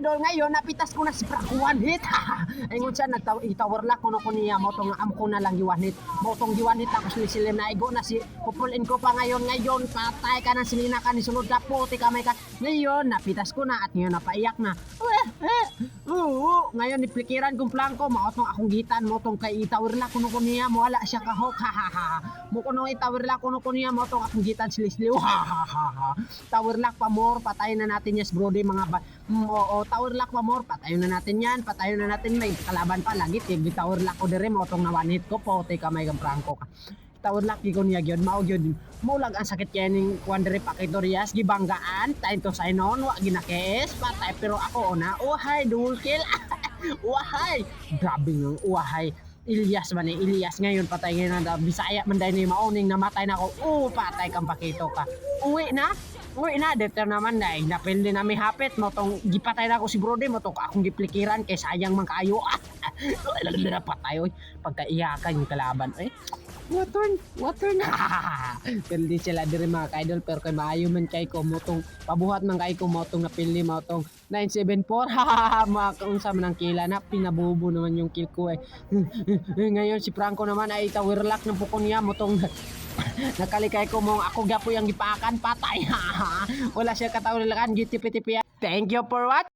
idol ngayon napitas ko na si Frank one hit. Ingon siya nagtaw itawar la kuno ko niya mo am ko na lang giwan hit. Mo tong giwan hit silim na igo na si pupulin ko pa ngayon ngayon patay ka na sinina ka ni sulod ka puti ka may ka. Ngayon napitas ko na at ngayon napaiyak na. Oo, ngayon iplikiran kong plangko mao tong akong gitan mo tong kay itawar la kuno ko niya mo wala siya kahok. Ha ha ha. Mo kuno itawar la kuno ko niya mo tong akong gitan silisliw. Ha ha ha. lock pa more, patayin na natin yes brody mga. Mm, oo, tower lock pa more, patayin na natin yan, patayin na natin. May kalaban pa lagi tig tower lock ko dire mo tong na one hit ko po te kamay kang prangko ka. Tower lock gyud niya gyud mao gyud mo lang ang sakit kaya ning kuan dire pakitorias gibanggaan. Time to sign on wa ginakees. Patay pero ako una uhay dual kill. Uhay! Grabe ng uhay. Ilyas man ni Ilyas ngayon patay ngayon na Bisaya. Man dahil ni mauning namatay na ako. Oh patay kang pakito ka. Uwi na uwi na dito naman na napildi na may hapit. Mo gipatay na ako si Brody. Mo tong akong giplikiran kay sayang man kayo. Ah patay oy. Pagkaiyakan yung kalaban eh water water na pero di sila diri mga ka-idol pero kay maayo man kay ko mo tong pabuhat man kay ko mo tong napili mo tong 974 ha mga kaunsa man ang kila na pinabubo naman yung kill ko eh. Ngayon si Franco naman ay tower lock ng pukon niya mo tong nakalikay ko mong ako gapo yung gipakan patay. Wala siya katawalakan gitipi-tipi. Thank you for what